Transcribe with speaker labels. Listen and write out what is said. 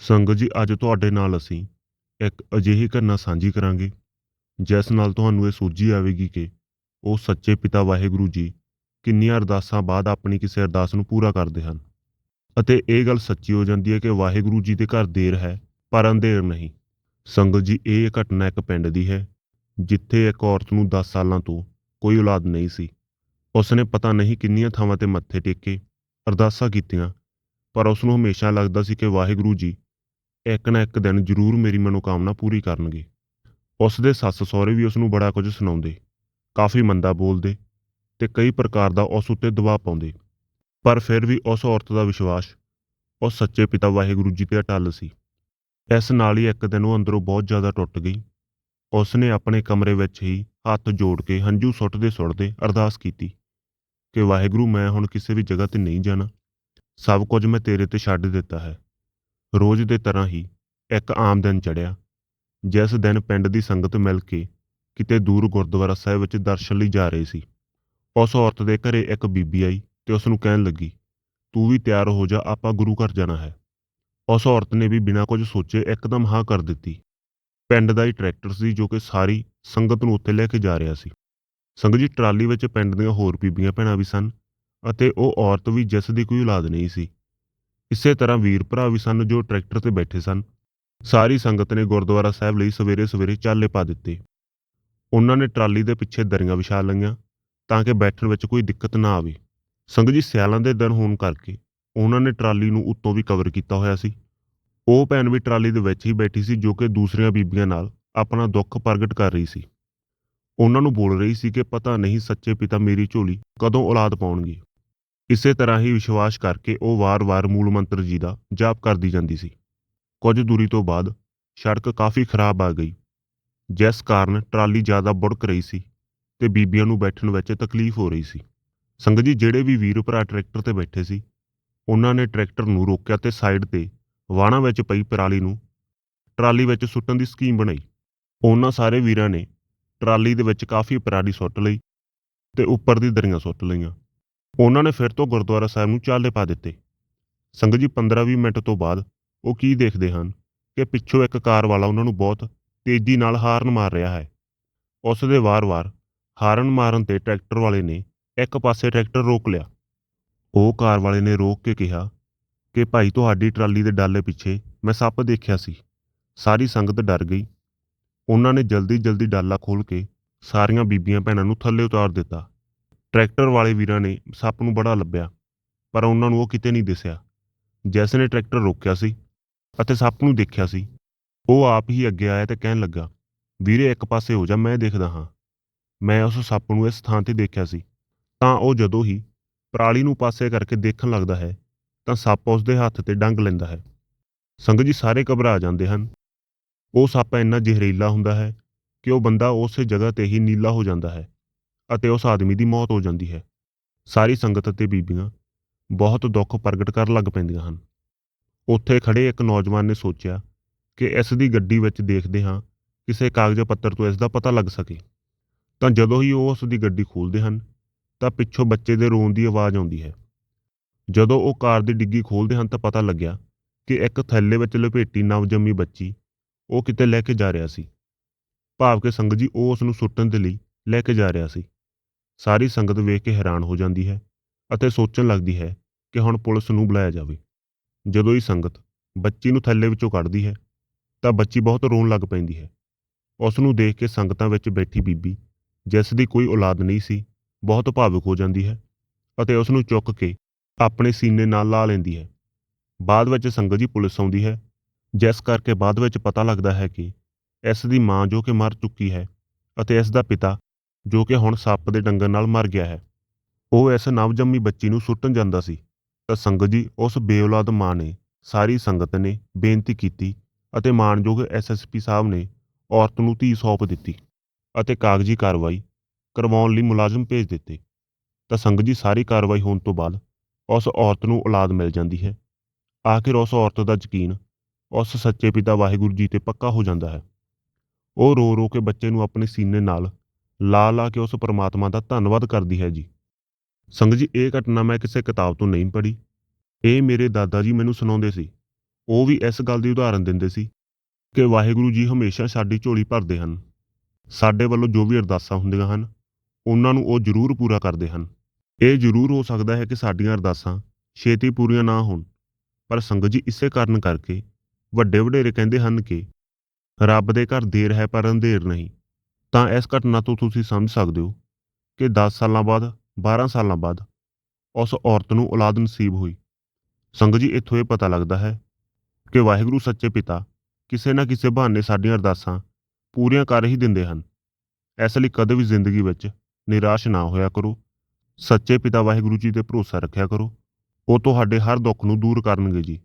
Speaker 1: ਸੰਗਤ ਜੀ, ਅੱਜ ਤੁਹਾਡੇ ਨਾਲ ਅਸੀਂ ਇੱਕ ਅਜਿਹੀ ਘਟਨਾ ਸਾਂਝੀ ਕਰਾਂਗੇ, ਜਿਸ ਨਾਲ ਤੁਹਾਨੂੰ ਇਹ ਸੂਝੀ ਆਵੇਗੀ ਕਿ ਉਹ ਸੱਚੇ ਪਿਤਾ ਵਾਹਿਗੁਰੂ ਜੀ ਕਿੰਨੀਆਂ ਅਰਦਾਸਾਂ ਬਾਅਦ ਆਪਣੀ ਕਿਸੇ ਅਰਦਾਸ ਨੂੰ ਪੂਰਾ ਕਰਦੇ ਹਨ। ਅਤੇ ਇਹ ਗੱਲ ਸੱਚੀ ਹੋ ਜਾਂਦੀ ਹੈ ਕਿ ਵਾਹਿਗੁਰੂ ਜੀ ਦੇ ਘਰ ਦੇਰ ਹੈ, ਪਰ ਅੰਧੇਰ ਨਹੀਂ। ਸੰਗਤ ਜੀ, ਇਹ ਘਟਨਾ ਇੱਕ ਪਿੰਡ ਦੀ ਹੈ, ਜਿੱਥੇ ਇੱਕ ਔਰਤ ਨੂੰ 10 ਸਾਲਾਂ ਤੋਂ ਕੋਈ ਔਲਾਦ ਨਹੀਂ ਸੀ। ਉਸਨੇ ਪਤਾ ਨਹੀਂ ਕਿੰਨੀਆਂ ਥਾਵਾਂ ਤੇ ਮੱਥੇ ਟੇਕੇ ਅਰਦਾਸਾਂ ਕੀਤੀਆਂ, ਪਰ ਉਸ ਨੂੰ ਹਮੇਸ਼ਾ ਲੱਗਦਾ ਸੀ ਕਿ ਵਾਹਿਗੁਰੂ ਜੀ ਇੱਕ ਨਾ ਇੱਕ ਦਿਨ ਜ਼ਰੂਰ ਮੇਰੀ ਮਨੋਕਾਮਨਾ ਪੂਰੀ ਕਰਨਗੇ। ਉਸ ਦੇ ਸੱਸ ਸਹੁਰੇ ਵੀ ਉਸ ਨੂੰ ਬੜਾ ਕੁਝ ਸੁਣਾਉਂਦੇ, ਕਾਫੀ ਮੰਦਾ ਬੋਲਦੇ ਤੇ ਕਈ ਪ੍ਰਕਾਰ ਦਾ ਉਸ ਉੱਤੇ ਦਬਾਅ ਪਾਉਂਦੇ। ਪਰ ਫਿਰ ਵੀ ਉਸ ਔਰਤ ਦਾ ਵਿਸ਼ਵਾਸ ਉਹ ਸੱਚੇ ਪਿਤਾ ਵਾਹਿਗੁਰੂ ਜੀ ਤੇ ਅਟੱਲ ਸੀ। ਇਸ ਨਾਲ ਹੀ ਇੱਕ ਦਿਨ ਉਹ ਅੰਦਰੋਂ ਬਹੁਤ ਜ਼ਿਆਦਾ ਟੁੱਟ ਗਈ। ਉਸ ਨੇ ਆਪਣੇ ਕਮਰੇ ਵਿੱਚ ਹੀ ਹੱਥ ਜੋੜ ਕੇ ਹੰਝੂ ਸੁੱਟਦੇ ਸੁੱਟਦੇ ਅਰਦਾਸ ਕੀਤੀ ਕਿ ਵਾਹਿਗੁਰੂ ਮੈਂ ਹੁਣ ਕਿਸੇ ਵੀ ਜਗ੍ਹਾ ਤੇ ਨਹੀਂ ਜਾਣਾ। ਸਭ ਕੁਝ ਮੈਂ ਤੇਰੇ ਤੇ ਛੱਡ ਦਿੱਤਾ ਹੈ। ਰੋਜ਼ ਦੇ ਤਰ੍ਹਾਂ ਹੀ ਇੱਕ ਆਮ ਦਿਨ ਚੜਿਆ ਜਿਸ ਦਿਨ ਪਿੰਡ ਦੀ ਸੰਗਤ ਮਿਲ ਕੇ ਕਿਤੇ ਦੂਰ ਗੁਰਦੁਆਰਾ ਸਾਹਿਬ ਵਿੱਚ ਦਰਸ਼ਨ ਲਈ ਜਾ ਰਹੇ ਸੀ। ਉਸ ਔਰਤ ਦੇ ਘਰੇ ਇੱਕ ਬੀਬੀ ਆਈ ਤੇ ਉਸ ਨੂੰ ਕਹਿਣ ਲੱਗੀ, ਤੂੰ ਵੀ ਤਿਆਰ ਹੋ ਜਾ, ਆਪਾਂ ਗੁਰੂ ਘਰ ਜਾਣਾ ਹੈ। ਉਸ ਔਰਤ ਨੇ ਵੀ ਬਿਨਾਂ ਕੁਝ ਸੋਚੇ ਇੱਕਦਮ ਹਾਂ ਕਰ ਦਿੱਤੀ। ਪਿੰਡ ਦਾ ਹੀ ਟਰੈਕਟਰ ਸੀ ਜੋ ਕਿ ਸਾਰੀ ਸੰਗਤ ਨੂੰ ਉੱਥੇ ਲੈ ਕੇ ਜਾ ਰਿਹਾ ਸੀ। ਸੰਗਤ ਜੀ, ਟਰਾਲੀ ਵਿੱਚ ਪਿੰਡ ਦੀਆਂ ਹੋਰ ਬੀਬੀਆਂ, ਭੈਣਾਂ ਵੀ ਸਨ ਅਤੇ ਉਹ ਔਰਤ ਵੀ ਜਿਸ ਦੀ ਕੋਈ ਔਲਾਦ ਨਹੀਂ ਸੀ। ਇਸੇ ਤਰ੍ਹਾਂ ਵੀਰ ਭਰਾ ਵੀ ਸਨ ਜੋ ਟਰੈਕਟਰ ਤੇ ਬੈਠੇ ਸਨ। ਸਾਰੀ ਸੰਗਤ ਨੇ ਗੁਰਦੁਆਰਾ ਸਾਹਿਬ ਲਈ ਸਵੇਰੇ ਸਵੇਰੇ ਚਾਲੇ ਪਾ ਦਿੱਤੇ। ਉਹਨਾਂ ਨੇ ਟਰਾਲੀ ਦੇ ਪਿੱਛੇ ਦਰੀਆਂ ਵਿਛਾ ਲਈਆਂ ਤਾਂ ਕਿ ਬੈਠਣ ਵਿੱਚ ਕੋਈ ਦਿੱਕਤ ਨਾ ਆਵੇ। ਸੰਗਤ ਜੀ ਸਿਆਲਾਂ ਦੇ ਦਿਨ ਹੋਣ ਕਰਕੇ ਉਹਨਾਂ ਨੇ ਟਰਾਲੀ ਨੂੰ ਉੱਤੋਂ ਵੀ ਕਵਰ ਕੀਤਾ ਹੋਇਆ ਸੀ। ਉਹ ਭੈਣ ਵੀ ਟਰਾਲੀ ਦੇ ਵਿੱਚ ਹੀ ਬੈਠੀ ਸੀ ਜੋ ਕਿ ਦੂਸਰੀਆਂ ਬੀਬੀਆਂ ਨਾਲ ਆਪਣਾ ਦੁੱਖ ਪ੍ਰਗਟ ਕਰ ਰਹੀ ਸੀ। ਉਹਨਾਂ ਨੂੰ ਬੋਲ ਰਹੀ ਸੀ ਕਿ ਪਤਾ ਨਹੀਂ ਸੱਚੇ ਪਿਤਾ ਮੇਰੀ ਝੋਲੀ ਕਦੋਂ ਔਲਾਦ ਪਾਉਣਗੇ। ਇਸੇ ਤਰ੍ਹਾਂ ਹੀ ਵਿਸ਼ਵਾਸ ਕਰਕੇ ਉਹ ਵਾਰ-ਵਾਰ ਮੂਲ ਮੰਤਰ ਜੀ ਦਾ ਜਾਪ ਕਰਦੀ ਜਾਂਦੀ ਸੀ। ਕੁਝ ਦੂਰੀ ਤੋਂ ਬਾਅਦ ਸੜਕ ਕਾਫੀ ਖਰਾਬ ਆ ਗਈ। ਜਿਸ ਕਾਰਨ ਟਰਾਲੀ ਜ਼ਿਆਦਾ ਬੁੜਕ ਰਹੀ ਸੀ ਤੇ ਬੀਬੀਆਂ ਨੂੰ ਬੈਠਣ ਵਿੱਚ ਤਕਲੀਫ ਹੋ ਰਹੀ ਸੀ। ਸੰਗਤ ਜੀ, ਜਿਹੜੇ ਵੀ ਵੀਰ ਭਰਾ ਟਰੈਕਟਰ ਤੇ ਬੈਠੇ ਸੀ, ਉਹਨਾਂ ਨੇ ਟਰੈਕਟਰ ਨੂੰ ਰੋਕਿਆ ਤੇ ਸਾਈਡ ਤੇ ਵਾਹਣਾ ਵਿੱਚ ਪਈ ਪਰਾਲੀ ਨੂੰ ਟਰਾਲੀ ਵਿੱਚ ਸੁੱਟਣ ਦੀ ਸਕੀਮ ਬਣਾਈ। ਉਹਨਾਂ ਸਾਰੇ ਵੀਰਾਂ ਨੇ ਟਰਾਲੀ ਦੇ ਵਿੱਚ ਕਾਫੀ ਪਰਾਲੀ ਸੁੱਟ ਲਈ ਤੇ ਉੱਪਰ ਦੀ ਦਰੀਆਂ ਸੁੱਟ ਲਈਆਂ। ਉਹਨਾਂ ਨੇ ਫਿਰ ਤੋਂ ਗੁਰਦੁਆਰਾ ਸਾਹਿਬ ਨੂੰ ਚਾਲੇ ਪਾ ਦਿੱਤੇ। ਸੰਗਤ ਜੀ 15-20 ਮਿੰਟ ਤੋਂ ਬਾਅਦ ਉਹ ਕੀ ਦੇਖਦੇ ਹਨ? ਕਿ ਪਿੱਛੋਂ ਇੱਕ ਕਾਰ ਵਾਲਾ ਉਹਨਾਂ ਨੂੰ ਬਹੁਤ ਤੇਜ਼ੀ ਨਾਲ ਹਾਰਨ ਮਾਰ ਰਿਹਾ ਹੈ। ਉਸ ਦੇ ਵਾਰ-ਵਾਰ ਹਾਰਨ ਮਾਰਨ ਤੇ ਟਰੈਕਟਰ ਵਾਲੇ ਨੇ ਇੱਕ ਪਾਸੇ ਟਰੈਕਟਰ ਰੋਕ ਲਿਆ। ਉਹ ਕਾਰ ਵਾਲੇ ਨੇ ਰੋਕ ਕੇ ਕਿਹਾ ਕਿ, ਭਾਈ, ਤੁਹਾਡੀ ਟਰਾਲੀ ਦੇ ਡਾਲੇ ਪਿੱਛੇ ਮੈਂ ਸੱਪ ਦੇਖਿਆ ਸੀ। ਸਾਰੀ ਸੰਗਤ ਡਰ ਗਈ। ਉਹਨਾਂ ਨੇ ਜਲਦੀ-ਜਲਦੀ ਡਾਲਾ ਖੋਲ ਕੇ ਸਾਰੀਆਂ ਬੀਬੀਆਂ ਭੈਣਾਂ ਨੂੰ ਥੱਲੇ ਉਤਾਰ ਦਿੱਤਾ। ਟਰੈਕਟਰ ਵਾਲੇ ਵੀਰਾਂ ਨੇ ਸੱਪ ਨੂੰ ਬੜਾ ਲੱਭਿਆ, ਪਰ ਉਹਨਾਂ ਨੂੰ ਉਹ ਕਿਤੇ ਨਹੀਂ ਦਿਸਿਆ। ਜੈਸ ਨੇ ਟਰੈਕਟਰ ਰੋਕਿਆ ਸੀ ਅਤੇ ਸੱਪ ਨੂੰ ਦੇਖਿਆ ਸੀ। ਉਹ ਆਪ ਹੀ ਅੱਗੇ ਆਇਆ ਤੇ ਕਹਿਣ ਲੱਗਾ, ਵੀਰੇ, ਇੱਕ ਪਾਸੇ ਹੋ ਜਾ, ਮੈਂ ਦੇਖਦਾ ਹਾਂ। ਮੈਂ ਉਸ ਸੱਪ ਨੂੰ ਇਸ ਥਾਂ ਤੇ ਦੇਖਿਆ ਸੀ। ਤਾਂ ਉਹ ਜਦੋਂ ਹੀ ਪਰਾਲੀ ਨੂੰ ਪਾਸੇ ਕਰਕੇ ਦੇਖਣ ਲੱਗਦਾ ਹੈ, ਤਾਂ ਸੱਪ ਉਸ ਦੇ ਹੱਥ ਤੇ ਡੰਗ ਲੈਂਦਾ ਹੈ। ਸੰਗਤ ਜੀ, ਸਾਰੇ ਘਬਰਾ ਜਾਂਦੇ ਹਨ। ਉਹ ਸੱਪ ਇੰਨਾ ਜ਼ਹਿਰੀਲਾ ਹੁੰਦਾ ਹੈ ਕਿ ਉਹ ਬੰਦਾ ਉਸੇ ਜਗ੍ਹਾ ਤੇ ਹੀ ਨੀਲਾ ਹੋ ਜਾਂਦਾ ਹੈ। ਅਤੇ ਉਸ ਆਦਮੀ ਦੀ ਮੌਤ ਹੋ ਜਾਂਦੀ ਹੈ। ਸਾਰੀ ਸੰਗਤ ਅਤੇ ਬੀਬੀਆਂ ਬਹੁਤ ਦੁੱਖ ਪ੍ਰਗਟ ਕਰਨ ਲੱਗ ਪੈਂਦੀਆਂ ਹਨ। ਉੱਥੇ ਖੜੇ ਇੱਕ ਨੌਜਵਾਨ ਨੇ ਸੋਚਿਆ ਕਿ ਇਸ ਦੀ ਗੱਡੀ ਵਿੱਚ ਦੇਖਦੇ ਹਾਂ ਕਿਸੇ ਕਾਗਜ਼ ਪੱਤਰ ਤੋਂ ਇਸ ਦਾ ਪਤਾ ਲੱਗ ਸਕੇ। ਤਾਂ ਜਦੋਂ ਹੀ ਉਹ ਉਸ ਦੀ ਗੱਡੀ ਖੋਲ੍ਹਦੇ ਹਨ, ਤਾਂ ਪਿੱਛੋਂ ਬੱਚੇ ਦੇ ਰੋਣ ਦੀ ਆਵਾਜ਼ ਆਉਂਦੀ ਹੈ। ਜਦੋਂ ਉਹ ਕਾਰ ਦੀ ਡਿੱਗੀ ਖੋਲ੍ਹਦੇ ਹਨ ਤਾਂ ਪਤਾ ਲੱਗਿਆ ਕਿ ਇੱਕ ਥੈਲੇ ਵਿੱਚ ਲਪੇਟੀ ਨਵਜੰਮੀ ਬੱਚੀ ਉਹ ਕਿਤੇ ਲੈ ਕੇ ਜਾ ਰਿਹਾ ਸੀ। ਭਾਵ ਕਿ ਸੰਗਤ ਜੀ ਉਹ ਉਸ ਨੂੰ ਸੁੱਟਣ ਦੇ ਲਈ ਲੈ ਕੇ ਜਾ ਰਿਹਾ ਸੀ। ਸਾਰੀ ਸੰਗਤ ਵੇਖ ਕੇ ਹੈਰਾਨ ਹੋ ਜਾਂਦੀ ਹੈ ਅਤੇ ਸੋਚਣ ਲੱਗਦੀ ਹੈ ਕਿ ਹੁਣ ਪੁਲਿਸ ਨੂੰ ਬੁਲਾਇਆ ਜਾਵੇ। ਜਦੋਂ ਹੀ ਸੰਗਤ ਬੱਚੀ ਨੂੰ ਥੱਲੇ ਵਿੱਚੋਂ ਕੱਢਦੀ ਹੈ, ਤਾਂ ਬੱਚੀ ਬਹੁਤ ਰੋਣ ਲੱਗ ਪੈਂਦੀ ਹੈ। ਉਸ ਨੂੰ ਦੇਖ ਕੇ ਸੰਗਤਾਂ ਵਿੱਚ ਬੈਠੀ ਬੀਬੀ, ਜਿਸ ਦੀ ਕੋਈ ਔਲਾਦ ਨਹੀਂ ਸੀ, ਬਹੁਤ ਭਾਵੁਕ ਹੋ ਜਾਂਦੀ ਹੈ ਅਤੇ ਉਸ ਨੂੰ ਚੁੱਕ ਕੇ ਆਪਣੇ ਸੀਨੇ ਨਾਲ ਲਾ ਲੈਂਦੀ ਹੈ। ਬਾਅਦ ਵਿੱਚ ਸੰਗਤ ਜੀ ਪੁਲਿਸ ਆਉਂਦੀ ਹੈ, ਜਿਸ ਕਰਕੇ ਬਾਅਦ ਵਿੱਚ ਪਤਾ ਲੱਗਦਾ ਹੈ ਕਿ ਇਸ ਦੀ ਮਾਂ ਜੋ ਕਿ ਮਰ ਚੁੱਕੀ ਹੈ ਅਤੇ ਇਸ ਦਾ ਪਿਤਾ ਜੋ ਕਿ ਹੁਣ ਸੱਪ ਦੇ ਡੰਗਰ ਨਾਲ ਮਰ ਗਿਆ ਹੈ। ਉਹ ਇਸ ਨਵਜੰਮੀ ਬੱਚੀ ਨੂੰ ਸੁੱਟਣ ਜਾਂਦਾ ਸੀ। ਤਾਂ ਸੰਗਤ ਜੀ, ਉਸ ਬੇਔਲਾਦ ਮਾਂ ਨੇ ਸਾਰੀ ਸੰਗਤ ਨੇ ਬੇਨਤੀ ਕੀਤੀ ਅਤੇ ਮਾਨਯੋਗ ਐਸਐਸਪੀ ਸਾਹਿਬ ਨੇ ਔਰਤ ਨੂੰ ਧੀ ਸੌਂਪ ਦਿੱਤੀ ਅਤੇ ਕਾਗਜ਼ੀ ਕਾਰਵਾਈ ਕਰਵਾਉਣ ਲਈ ਮੁਲਾਜ਼ਮ ਭੇਜ ਦਿੱਤੇ। ਤਾਂ ਸੰਗਤ ਜੀ, ਸਾਰੀ ਕਾਰਵਾਈ ਹੋਣ ਤੋਂ ਬਾਅਦ ਉਸ ਔਰਤ ਨੂੰ ਔਲਾਦ ਮਿਲ ਜਾਂਦੀ ਹੈ। ਆਖਿਰ ਉਸ ਔਰਤ ਦਾ ਯਕੀਨ ਉਸ ਸੱਚੇ ਪਿਤਾ ਵਾਹਿਗੁਰੂ ਜੀ ਤੇ ਪੱਕਾ ਹੋ ਜਾਂਦਾ ਹੈ। ਉਹ ਰੋ ਰੋ ਕੇ ਬੱਚੇ ਨੂੰ ਆਪਣੇ ਸੀਨੇ ਨਾਲ ਲਾ ਲਾ ਕੇ ਉਸ ਪਰਮਾਤਮਾ ਦਾ ਧੰਨਵਾਦ ਕਰਦੀ ਹੈ ਜੀ। ਸੰਗਤ ਜੀ, ਇਹ ਘਟਨਾ ਮੈਂ ਕਿਸੇ ਕਿਤਾਬ ਤੋਂ ਨਹੀਂ ਪੜ੍ਹੀ। ਇਹ ਮੇਰੇ ਦਾਦਾ ਜੀ ਮੈਨੂੰ ਸੁਣਾਉਂਦੇ ਸੀ। ਉਹ ਵੀ ਇਸ ਗੱਲ ਦੀ ਉਦਾਹਰਨ ਦਿੰਦੇ ਸੀ ਕਿ ਵਾਹਿਗੁਰੂ ਜੀ ਹਮੇਸ਼ਾ ਸਾਡੀ ਝੋਲੀ ਭਰਦੇ ਹਨ। ਸਾਡੇ ਵੱਲੋਂ ਜੋ ਵੀ ਅਰਦਾਸਾਂ ਹੁੰਦੀਆਂ ਹਨ, ਉਹਨਾਂ ਨੂੰ ਉਹ ਜ਼ਰੂਰ ਪੂਰਾ ਕਰਦੇ ਹਨ। ਇਹ ਜ਼ਰੂਰ ਹੋ ਸਕਦਾ ਹੈ ਕਿ ਸਾਡੀਆਂ ਅਰਦਾਸਾਂ ਛੇਤੀ ਪੂਰੀਆਂ ਨਾ ਹੋਣ, ਪਰ ਸੰਗਤ ਜੀ, ਇਸੇ ਕਾਰਨ ਕਰਕੇ ਵੱਡੇ ਵਡੇਰੇ ਕਹਿੰਦੇ ਹਨ ਕਿ ਰੱਬ ਦੇ ਘਰ ਦੇਰ ਹੈ ਪਰ ਅੰਧੇਰ ਨਹੀਂ। ਤਾਂ ਇਸ ਘਟਨਾ ਤੋਂ ਤੁਸੀਂ ਸਮਝ ਸਕਦੇ ਹੋ ਕਿ 10 ਸਾਲਾਂ ਬਾਅਦ 12 ਸਾਲਾਂ ਬਾਅਦ ਉਸ ਔਰਤ ਨੂੰ ਔਲਾਦ ਨਸੀਬ ਹੋਈ। ਸੰਗਤ ਜੀ, ਇੱਥੋਂ ਇਹ ਪਤਾ ਲੱਗਦਾ ਹੈ ਕਿ ਵਾਹਿਗੁਰੂ ਸੱਚੇ ਪਿਤਾ ਕਿਸੇ ਨਾ ਕਿਸੇ ਬਹਾਨੇ ਸਾਡੀਆਂ ਅਰਦਾਸਾਂ ਪੂਰੀਆਂ ਕਰ ਹੀ ਦਿੰਦੇ ਹਨ। ਇਸ ਲਈ ਕਦੇ ਵੀ ਜ਼ਿੰਦਗੀ ਵਿੱਚ ਨਿਰਾਸ਼ ਨਾ ਹੋਇਆ ਕਰੋ। ਸੱਚੇ ਪਿਤਾ ਵਾਹਿਗੁਰੂ ਜੀ ਤੇ ਭਰੋਸਾ ਰੱਖਿਆ ਕਰੋ। ਉਹ ਤੁਹਾਡੇ ਹਰ ਦੁੱਖ ਨੂੰ ਦੂਰ ਕਰਨਗੇ ਜੀ।